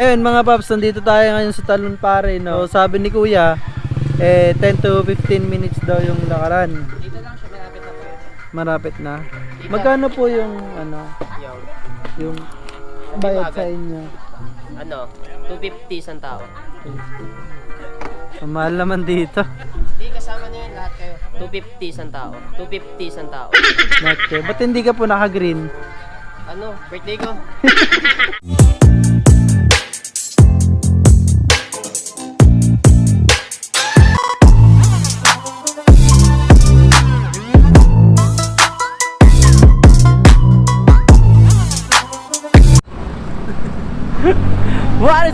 Ayun mga paps, nandito tayo ngayon sa Talon Pare, no? Sabi ni Kuya, eh 10 to 15 minutes daw yung lakaran. Dito lang siya, malapit na po yun. Marapit na. Magkano po yung ano, Yung, bayad sa inyo? ano, 250 isang tao. Ang mahal naman dito. Hindi, kasama niyo yun lahat kayo. 250 isang tao. 250 isang tao. Nake, ba't hindi ka po naka-green? Ano, birthday ko?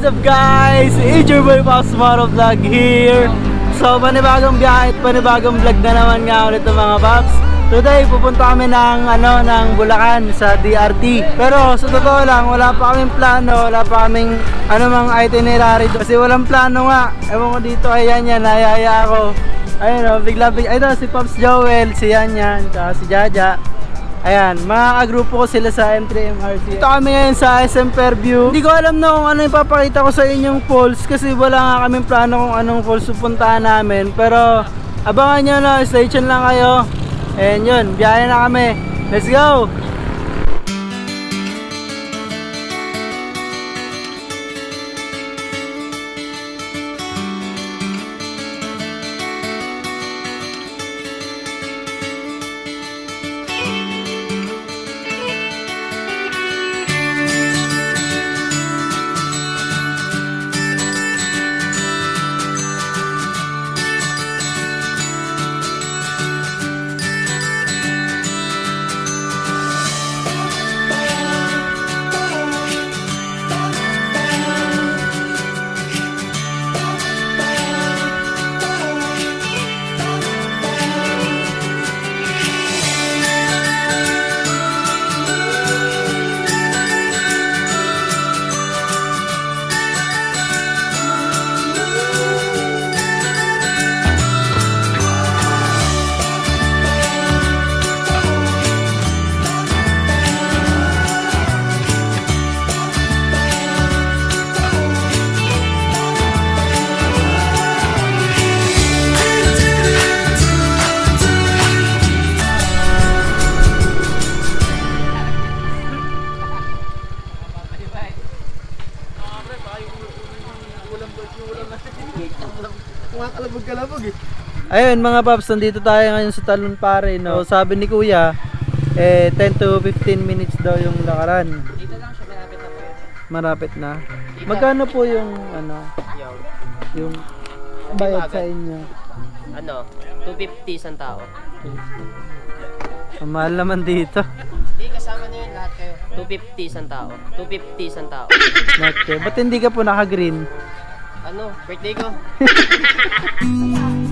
What is up guys? It's your boy Pops Maro Vlog here. So panibagong biyahe at panibagong vlog na naman nga ulit ng mga Pops. Today pupunta kami ng ano ng Bulacan sa DRT. Pero sa totoo lang wala pa kaming plano, wala pa kaming ano mang itinerary kasi walang plano nga. Ewan ko dito ayan yan, nayaya ako. Ayun o, bigla bigla. Ito si Pops Joel, si Yan Yan, si Jaja. Ayan, mga ko sila sa M3MRC. Ito kami ngayon sa SM Fairview. Hindi ko alam na kung ano yung papakita ko sa inyong falls kasi wala nga kaming plano kung anong falls pupuntahan namin. Pero abangan nyo na, stay tuned lang kayo. And yun, biyahe na kami. Let's go! Ayun mga paps, nandito tayo ngayon sa Talon Pare, no? Sabi ni Kuya, eh 10 to 15 minutes daw yung lakaran. Dito lang siya, malapit na po yun. Marapit na. Magkano po yung ano, Yung, yung bayad sa inyo? ano, 250 isang tao. Ang mahal naman dito. Hindi, kasama niyo yun lahat kayo. 250 isang tao. 250 isang tao. Nake, ba't hindi ka po naka-green? Ano, birthday ko?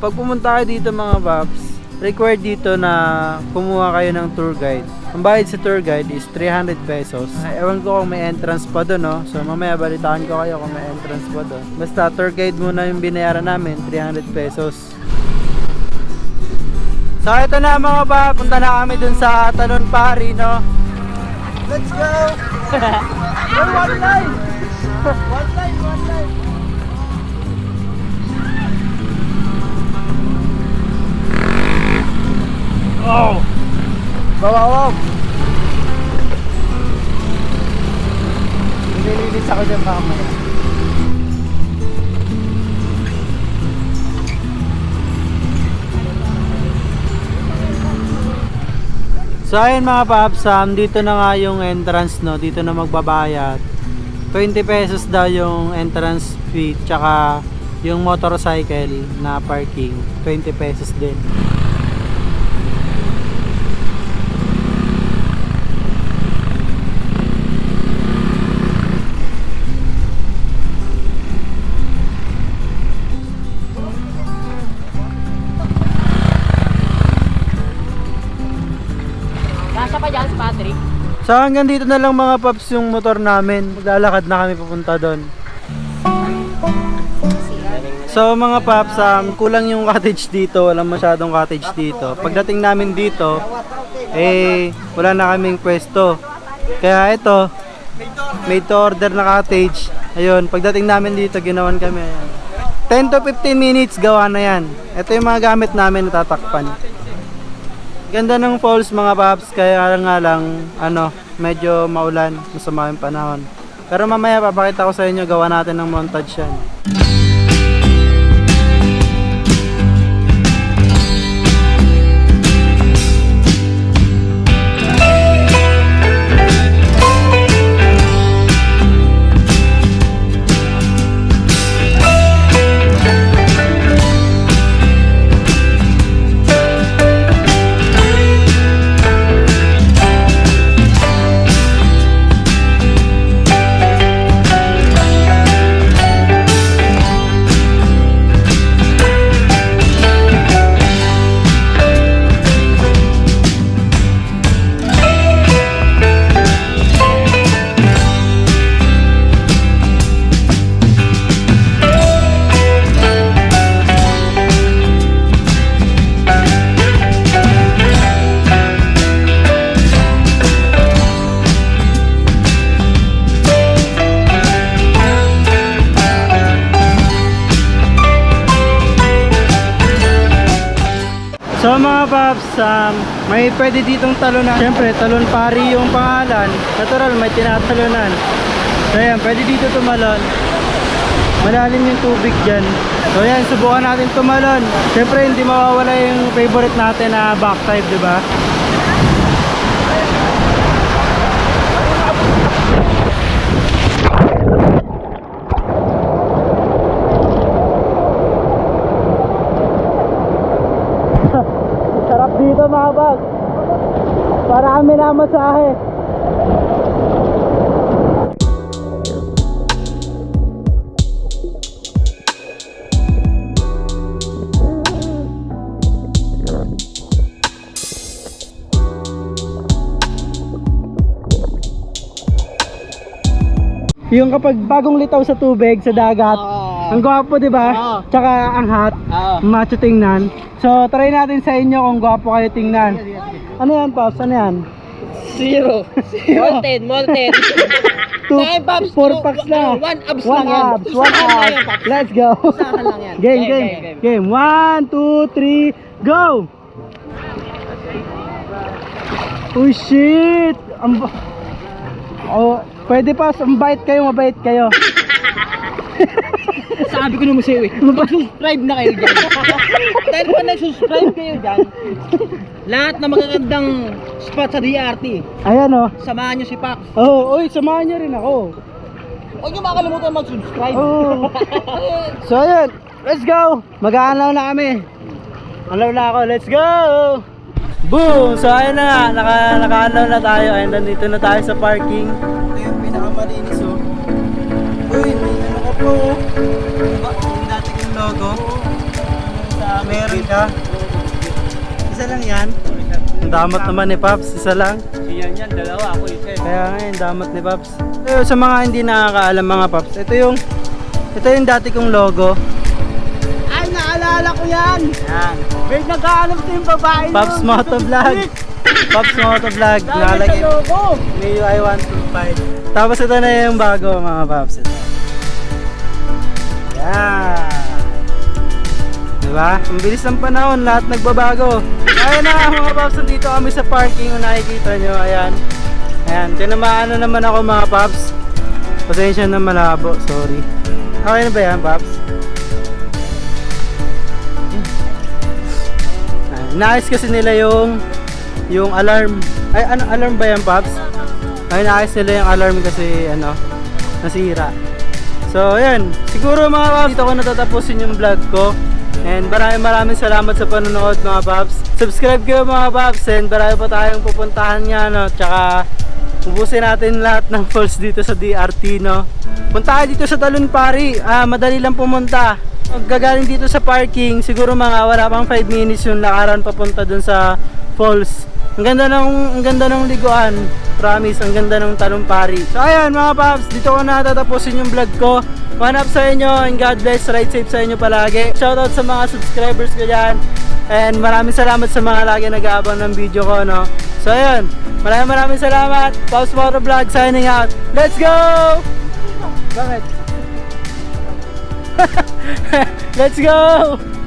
Pag pumunta kayo dito mga paps, required dito na kumuha kayo ng tour guide. Ang bayad sa tour guide is 300 pesos. Ay, ewan ko kung may entrance pa doon, no? So mamaya balitaan ko kayo kung may entrance pa doon. Basta tour guide muna yung binayaran namin, 300 pesos. So ito na mga pa, punta na kami dun sa Talon Pari, no? Let's go! One line! one line, one line! Oh! Bawa, wow! Nililinis ako dyan mamaya. So ayun mga paps, um, dito na nga yung entrance no, dito na magbabayad. 20 pesos daw yung entrance fee, tsaka yung motorcycle na parking, 20 pesos din. So hanggang dito na lang mga paps yung motor namin. Maglalakad na kami papunta doon. So mga paps, um, kulang yung cottage dito, walang masyadong cottage dito. Pagdating namin dito, eh wala na kaming pwesto. Kaya ito, made to order na cottage. Ayun, pagdating namin dito, ginawan kami. Ayan. 10 to 15 minutes, gawa na yan. Ito yung mga gamit namin na tatakpan. Ganda ng falls mga paps, kaya nga lang, ano, medyo maulan, masama yung panahon. Pero mamaya papakita ko sa inyo, gawa natin ng montage yan. Paps, um, may pwede ditong talunan. Siyempre, talon pari yung pangalan. Natural, may tinatalunan. So yan, pwede dito tumalon. Malalim yung tubig dyan. So yan, subukan natin tumalon. Siyempre, hindi mawawala yung favorite natin na back dive, di ba? Bag. Para kami na masahe. Yung kapag bagong litaw sa tubig, sa dagat, ang gwapo, di ba? Oo. Tsaka ang hot, Oo. macho tingnan. So, try natin sa inyo kung gwapo kayo tingnan. Ano yan, Pops? Ano yan? Zero. Molten, molten. Two, akin, Pops, four two- packs na. ano, one abs One lang yan. abs, one lang yan, abs. Pops. Let's go. Lang yan. game, Game, game, game, game. One, two, three, go! Oh shit! Ang ba- Oh, pwede pa, mabait kayo, mabait kayo. Sabi ko naman sa'yo eh, subscribe na kayo dyan. Dahil pa nag-subscribe kayo dyan, lahat na magagandang spot sa DRT, Ayan oh. samahan nyo si Pac. Oh, oy, samahan niyo rin ako. Huwag nyo makalimutan mag-subscribe. Oh. so ayun, let's go. Mag-aalaw na kami. Alaw na ako, let's go. Boom! So ayun na nga, naka, naka-alaw na tayo. Ayun, nandito na tayo sa parking. Ito yung pinakamalinis ka po. Diba, yung dati kong logo. Sa America. Isa lang yan. Ang damat naman ni Paps, isa lang. Yan yan, dalawa ako isa. Kaya ngayon, damat ni Paps. Ito, sa mga hindi nakakaalam mga Paps, ito yung ito yung dati kong logo. Ay, naalala ko yan! Yan. May nag-aalam ko yung babae Paps Moto Vlog. Paps Moto Vlog. Nakalagay. logo! May UI 125. Tapos ito na yung bago mga Paps. Ito. Yan. Diba? Ang bilis ng panahon, lahat nagbabago. Ayan na mga Paps, nandito kami sa parking kung nakikita nyo. Ayan. Ayan, tinamaan na naman ako mga Paps. Pasensya na malabo, sorry. Okay na ba yan, Paps? Ayan, Naayos kasi nila yung yung alarm. Ay, ano alarm ba yan, Paps? Ay, naayos nila yung alarm kasi ano, nasira. So, ayan. Siguro mga Paps, dito ko natatapusin yung vlog ko. And maraming maraming salamat sa panonood mga Paps. Subscribe kayo mga Paps and marami pa tayong pupuntahan nga no. Tsaka ubusin natin lahat ng falls dito sa DRT no. Punta dito sa Talon Pari. Ah, madali lang pumunta. Gagaling dito sa parking, siguro mga wala pang 5 minutes yung lakaran papunta dun sa falls. Ang ganda ng ang ganda ng liguan. Promise, ang ganda ng Talon Pari. So ayan mga paps, dito ko na tatapusin yung vlog ko. One up sa inyo and God bless, ride safe sa inyo palagi. Shoutout sa mga subscribers ko dyan. And maraming salamat sa mga lagi nag-aabang ng video ko, no. So ayun, maraming maraming salamat. Pops Moto Vlog signing out. Let's go! Bakit? Let's go!